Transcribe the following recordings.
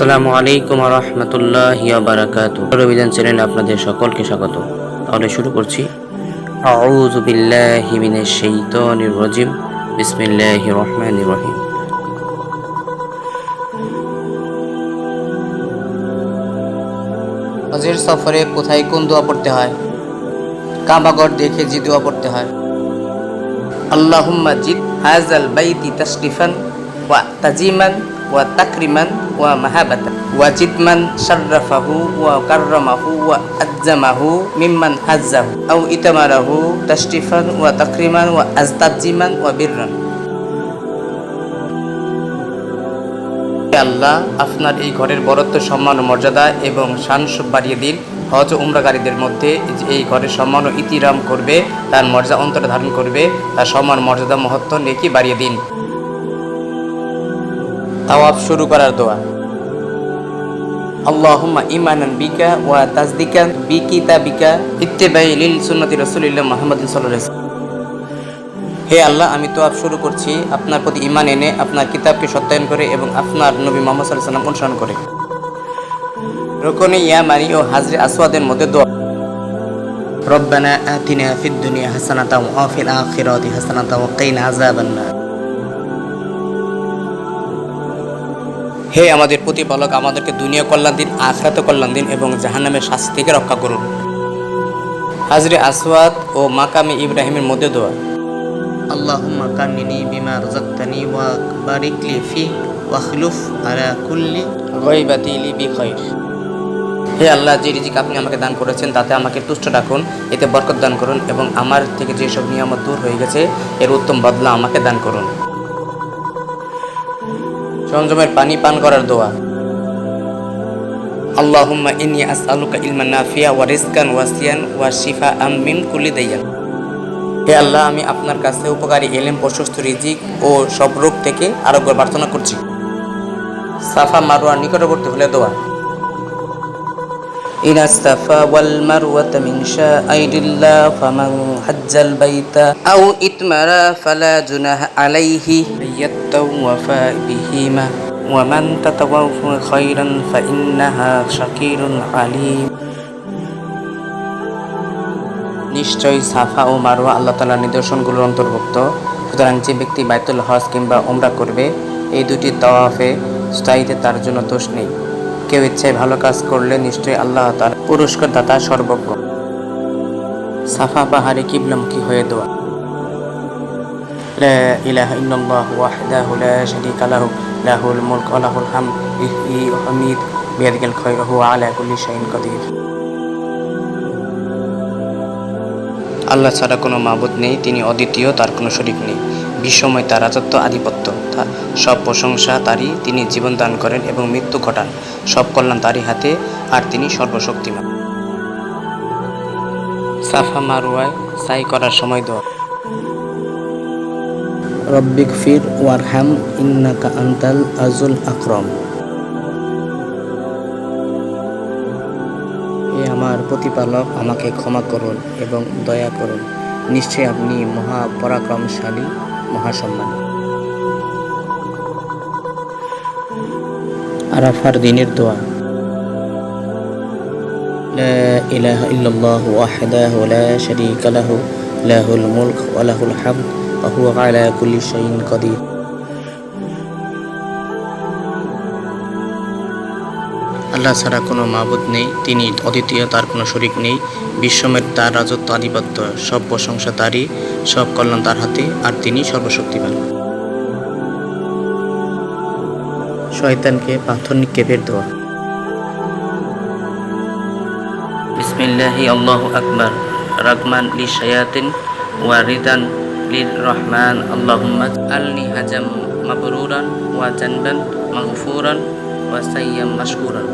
আসসালামু আলাইকুম রহমতুল্লাহ বারাকাত অভিযান চ্যানেলে আপনাদের সকলকে স্বাগত। তাহলে শুরু করছি। আউযু সফরে কোথায় কোন দোয়া পড়তে হয়? কাবাগর দেখে যে দোয়া পড়তে হয়। আল্লাহুম্মা জিদ হাজাল বাইতি তাশরিফান ওয়া তাকরিমান ওয়া মাহাবাতা ওয়া জিদমান শাররাফাহু ওয়া কাররামাহু ওয়া আজ্জামাহু মিম্মান হাজ্জাহু আও ইতামারাহু তাশরিফান ওয়া তাকরিমান ওয়া আজতাজিমান ওয়া বিররান আল্লাহ, আপনার এই ঘরের বরত্ব, সম্মান ও মর্যাদা এবং শান বাড়িয়ে দিন। হজ উমরাকারীদের মধ্যে এই ঘরের সম্মান ও ইতিরাম করবে, তার মর্যাদা অন্তরে ধারণ করবে, তার সম্মান, মর্যাদা, মহত্ব, নেকি বাড়িয়ে দিন। তাওয়াফ শুরু করার দোয়া। আল্লাহুম্মা ইমানান বিকা ওয়া তাসদিকান বিকিতাবিকা ইত্তেবাই লিল সুন্নতি রাসূলিল্লাহ আলাইহি ওয়াসাল্লাম। হে আল্লাহ, আমি তো আপ শুরু করছি আপনার প্রতি ইমান এনে আপনার কিতাবকে সত্যায়ন করে এবং আপনার নবী মোহাম্মদ সাল্লাহ সাল্লাম অনুসরণ করে। রোকনে ইয়ামানি ও হাজরে আসওয়াদের মধ্যে দোয়া। রব্বানা আতিনা ফিদ দুনিয়া হাসানাতা ওয়া ফিল আখিরাতি হাসানাতা ওয়া কিনা হে আমাদের প্রতিপালক আমাদেরকে দুনিয়া কল্যাণ দিন আখরাত কল্যাণ দিন এবং জাহান্নামের শাস্তি থেকে রক্ষা করুন। হাজরে আসওয়াদ ও মাকামে ইব্রাহিমের মধ্যে দোয়া। আল্লাহুম্মা কান্নিনি বিমা রাযাকতানি ওয়া বারিক লি ফি ওয়াখলুফ আলা কুল্লি গায়বাতি লি বিখাইর হে আল্লাহ যে রিজিক আপনি আমাকে দান করেছেন তাতে আমাকে তুষ্ট রাখুন এতে বরকত দান করুন এবং আমার থেকে যেসব নিয়ামত দূর হয়ে গেছে এর উত্তম বদলা আমাকে দান করুন। সংযমের পানি পান করার দোয়া। আল্লাহুম্মা ইন্নি আসআলুকা ইলমান নাফিয়া ওয়া রিজকান ওয়াসিয়ান ওয়া শিফা আম মিন কুল্লি দাইয়ান। হে আল্লাহ, আমি আপনার কাছে উপকারী এলেম, প্রশস্ত রিজিক ও সব রোগ থেকে আরোগ্য প্রার্থনা করছি। সাফা মারোয়ার নিকটবর্তী হলে দোয়া। إن الصفا والمروة من شعائر الله فمن حج البيت أو إتمر فلا جناح عليه أن يطوف بهما ومن تطوف خيرا فإنها شكير عليم নিশ্চয়ই সাফা ও মারোয়া আল্লাহ তালার নিদর্শনগুলোর অন্তর্ভুক্ত সুতরাং যে ব্যক্তি বাইতুল হজ কিংবা ওমরা করবে এই দুটি তওয়াফে স্থায়ীতে তার জন্য দোষ নেই কেউ ইচ্ছায় ভালো কাজ করলে নিশ্চয়ই আল্লাহ তার পুরস্কার দাতা সর্বজ্ঞ। সাফা পাহাড়ে কিবলামুখী হয়ে দেওয়া لا إله إلا الله وحده لا شريك له له الملك وله الحمد يحيي ويميت بيده الخير على كل شيء قدير আল্লাহ ছাড়া কোনো মাবুদ নেই, তিনি অদ্বিতীয়, তার কোনো শরিক নেই। বিশ্বময় তার রাজত্ব আধিপত্য সব প্রশংসা তারই, তিনি জীবন দান করেন এবং মৃত্যু ঘটান। সব কল্যাণ তারই হাতে, আর তিনি সর্বশক্তিমান। সাফা মারুয়ায় সাই করার সময় দোয়া। রব্বিক ফির ওয়ারহাম, ইন্নাকা আন্তাল আজুল আকরম। এ আমার প্রতিপালক, আমাকে ক্ষমা করুন এবং দয়া করুন। নিশ্চয়ই আপনি মহাপরাক্রমশালী মহাসম্মান। আরাফার দিনের দোয়া। لا إله إلا الله وحده لا شريك له له الملك وله الحمد وهو على كل شيء قدير আল্লাহ ছাড়া কোনো মাবুদ নেই, তিনি অদ্বিতীয়, তার কোনো শরিক নেই। বিশ্বমের তার রাজত্ব আধিপত্য, সব প্রশংসা তারই, সব কল্যাণ তার হাতে, আর তিনি সর্বশক্তিমান। শয়তানকে পাথর নিক্ষেপের দোয়া। বিসমিল্লাহি আল্লাহু আকবার। রাগমান লি শায়াতিন ওয়া রিদান লির রহমান। আল্লাহুম্মা আলনি হাজাম মাবরুরান ওয়া জানবান মাগফুরান ওয়া সাইয়াম মাশকুরান।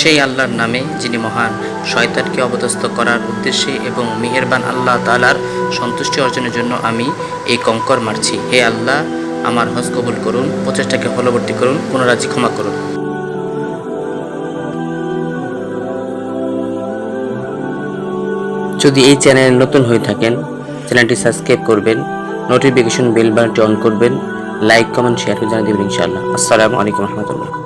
সেই আল্লাহর নামে যিনি মহান, শয়তানকে অবদস্থ করার উদ্দেশ্যে এবং মেহেরবান আল্লাহ তালার সন্তুষ্টি অর্জনের জন্য আমি এই কঙ্কর মারছি। হে আল্লাহ, আমার হজ কবুল করুন প্রচেষ্টাকে ফলবর্তী করুন পুনরাজি ক্ষমা করুন। যদি এই চ্যানেলে নতুন হয়ে থাকেন, চ্যানেলটি সাবস্ক্রাইব করবেন, নোটিফিকেশন বেল বাটনটি অন করবেন, লাইক, কমেন্ট, শেয়ার করে জানিয়ে দেবেন ইনশাআল্লাহ। আসসালামু আলাইকুম রহমতুল্লাহ।